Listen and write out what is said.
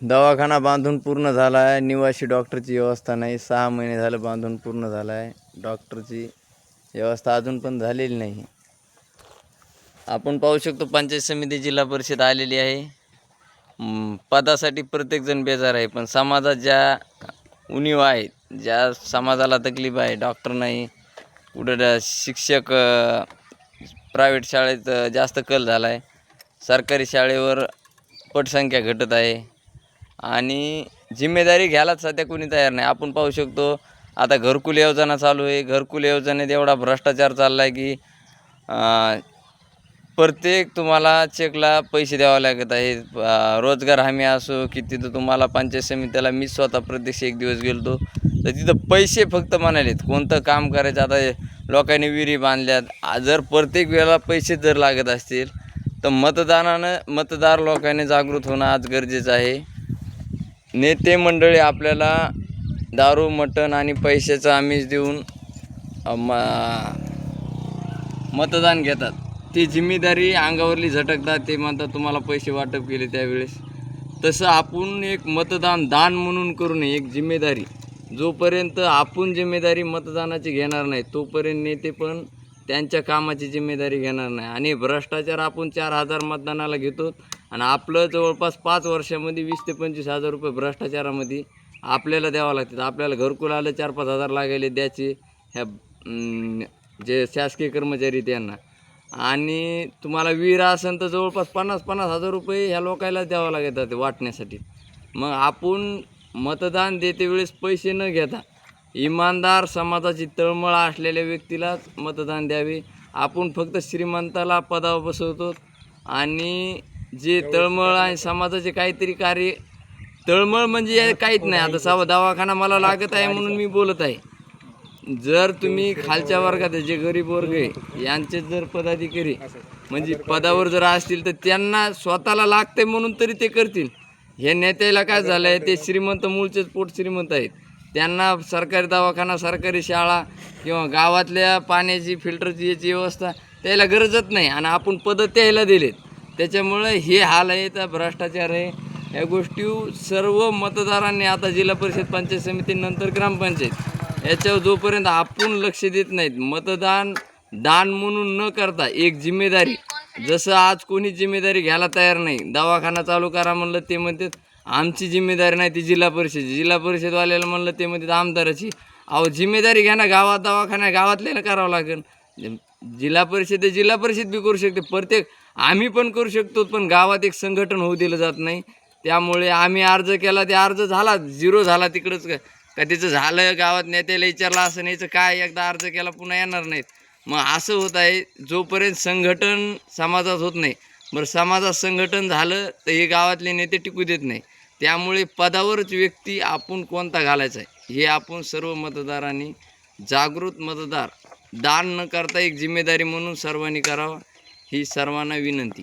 दवाखाना बांधून पूर्ण झाला आहे निवासी डॉक्टरची व्यवस्था नाही. सहा महिने झालं बांधून पूर्ण झाला आहे डॉक्टरची व्यवस्था अजून पण झालेली नाही. आपण पाहू शकतो पंचायत समिती जिल्हा परिषद आलेली आहे. पदासाठी प्रत्येकजण बेजार आहे पण समाजात ज्या उणीव आहेत ज्या समाजाला तकलीफ आहे डॉक्टर नाही कुठं शिक्षक प्रायव्हेट शाळेत जास्त कल झाला आहे सरकारी शाळेवर पटसंख्या घटत आहे. आणि जिम्मेदारी घ्यायलाच सध्या कोणी तयार नाही. आपण पाहू शकतो आता घरकुल योजना चालू आहे. घरकुल योजनेत एवढा भ्रष्टाचार चालला आहे की प्रत्येक तुम्हाला चेकला पैसे द्यावे लागत आहे रोजगार हमी असो की तिथं तुम्हाला पंचायत समितीला मी स्वतः प्रत्यक्ष एक दिवस गेलो तर तिथं पैसे फक्त म्हणालेत कोणतं काम करायचं? आता लोकांनी विहिरी बांधल्यात. जर प्रत्येक वेळेला पैसे जर लागत असतील तर मतदानानं मतदार लोकांनी जागृत होणं आज गरजेचं आहे. नेते मंडळी आपल्याला दारू मटण आणि पैशाचं आमिष देऊन म- मतदान घेतात. ती जिम्मेदारी अंगावरली झटकतात ते म्हणतात तुम्हाला पैसे वाटप केले त्यावेळेस. तसं आपण एक मतदान दान म्हणून करू नये एक जिम्मेदारी. जोपर्यंत आपण जिम्मेदारी मतदानाची घेणार नाही तोपर्यंत नेते पण त्यांच्या कामाची जिम्मेदारी घेणार नाही. आणि भ्रष्टाचार आपण चार हजार मतदानाला घेतो आणि आपलं जवळपास पाच वर्षामध्ये वीस ते पंचवीस हजार रुपये भ्रष्टाचारामध्ये आपल्याला द्यावं लागतात. आपल्याला घरकुल आलं चार पाच हजार लागायले द्यायचे ह्या जे शासकीय कर्मचारी त्यांना आणि तुम्हाला विहीर असेल तर जवळपास पन्नास पन्नास हजार रुपये ह्या लोकायला द्यावं लागतात वाटण्यासाठी. मग आपण मतदान देते वेळेस पैसे न घेता इमानदार समाजाची तळमळ असलेल्या व्यक्तीलाच मतदान द्यावे. आपण फक्त श्रीमंताला पदावर बसवतो आणि जे तळमळ आणि समाजाचे काहीतरी कार्य तळमळ म्हणजे काहीच नाही. आता सावा दवाखाना मला लागत आहे म्हणून मी बोलत आहे. जर तुम्ही खालच्या वर्गात जे गरीब वर्ग आहे यांचे जर पदाधिकारी म्हणजे पदावर जर असतील तर त्यांना स्वतःला लागते म्हणून तरी ते करतील. हे नेत्याला काय झालं आहे ते श्रीमंत मूळचेच पोट श्रीमंत आहेत. त्यांना सरकारी दवाखाना सरकारी शाळा किंवा गावातल्या पाण्याची फिल्टरची याची व्यवस्था त्याला गरजच नाही आणि आपण पदं त्याला दिलेत. त्याच्यामुळं हे हाल आहे तर भ्रष्टाचार आहे. या गोष्टी सर्व मतदारांनी आता जिल्हा परिषद पंचायत समिती नंतर ग्रामपंचायत याच्यावर जोपर्यंत आपण लक्ष देत नाहीत मतदान दान म्हणून न करता एक जिम्मेदारी जसं आज कोणी जिम्मेदारी घ्यायला तयार नाही दवाखाना चालू करा म्हणलं ते म्हणतात आमची जिम्मेदारी नाही ती जिल्हा परिषद जिल्हा परिषदवाल्याला म्हणलं ते म्हणजे आमदाराची. अहो जिम्मेदारी घ्या ना गावात दवाखाना गावातल्याला करावं लागेल. जिल्हा परिषद जिल्हा परिषद बी करू शकते. प्रत्येक आम्ही पण करू शकतो पण गावात एक संघटन होऊ दिलं जात नाही. त्यामुळे आम्ही अर्ज केला ते अर्ज झाला झिरो झाला तिकडंच. का का त्याचं झालं गावात नेत्याला विचारलं असं नाहीचं काय? एकदा अर्ज केला पुन्हा येणार नाहीत. मग असं होत आहे जोपर्यंत संघटन समाजात होत नाही. बरं समाजात संघटन झालं तर हे गावातले नेते टिकू देत नाही. त्यामुळे पदावरच व्यक्ती आपण कोणता घालायचा आहे? हे आपण सर्व मतदारांनी जागृत मतदार दान न करता एक जिम्मेदारी म्हणून सर्वांनी करावं ही सर्वांना विनंती.